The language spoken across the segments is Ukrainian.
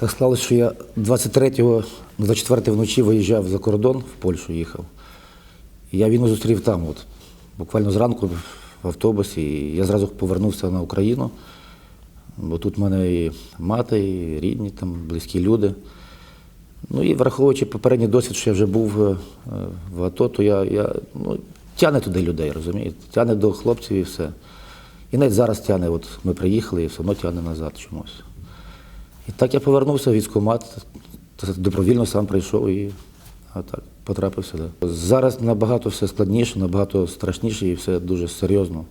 Так склалося, що я 23-го на 24 вночі виїжджав за кордон, в Польщу їхав. І я війну зустрів там, от, буквально зранку в автобусі. І я зразу повернувся на Україну, бо тут в мене і мати, і рідні, там, близькі люди. Ну і враховуючи попередній досвід, що я вже був е, в АТО, то я, я ну, тяне туди людей, розумієте? Тяне до хлопців і все. І навіть зараз тяне, от ми приїхали і все одно тяне назад чомусь. І так я повернувся в військкомат, добровільно сам прийшов і так, потрапив сюди. Зараз набагато все складніше, набагато страшніше і все дуже серйозно.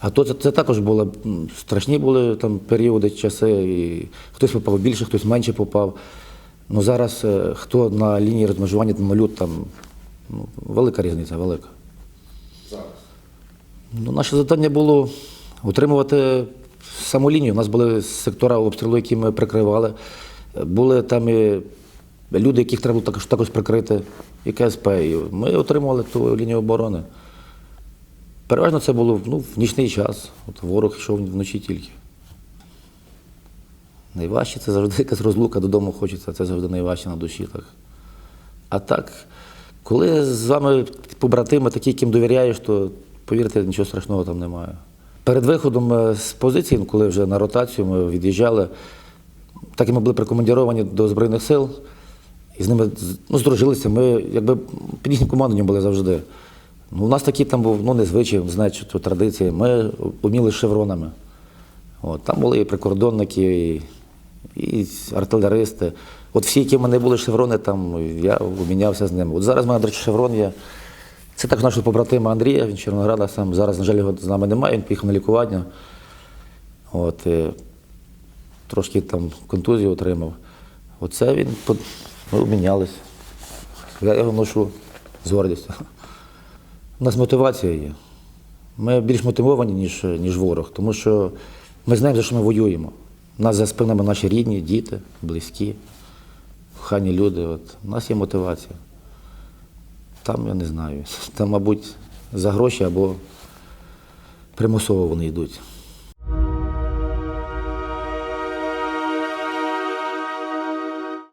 А то це, це також було страшні були там періоди, часи, і хтось попав більше, хтось менше попав. Ну зараз е, хто на лінії розмежування на нулю, там ну, велика різниця, велика. Ну, наше завдання було утримувати саму лінію. У нас були сектора обстрілу, які ми прикривали. Були там і люди, яких треба було також, прикрити, і КСП. І ми отримували ту лінію оборони. Переважно це було ну, в нічний час. От ворог йшов вночі тільки. Найважче це завжди якась розлука додому хочеться, це завжди найважче на душі. Так. А так, коли з вами побратими, такі, яким довіряєш, то повірте, нічого страшного там немає. Перед виходом е, з позиції, коли вже на ротацію ми від'їжджали, так і ми були прикомандіровані до Збройних сил, і з ними ну, здружилися. Ми якби під їхнім командуванням були завжди. Ну, у нас такі там був ну, незвичай, знаєте, традиції. Ми уміли шевронами. От, там були і прикордонники, і, і артилеристи. От всі, які в мене були шеврони, там я обмінявся з ними. От зараз в мене, до речі, шеврон є. Це також нашого побратима Андрія, він Чорнограда сам. Зараз, на жаль, його з нами немає, він поїхав на лікування. От, е, трошки там контузію отримав. Оце він по- ми обмінялись. Я його ношу з гордістю. У нас мотивація є. Ми більш мотивовані, ніж, ніж ворог, тому що ми знаємо, за що ми воюємо. У нас за спинами наші рідні, діти, близькі, кохані люди. От. У нас є мотивація. Там я не знаю. Там, мабуть, за гроші або примусово вони йдуть.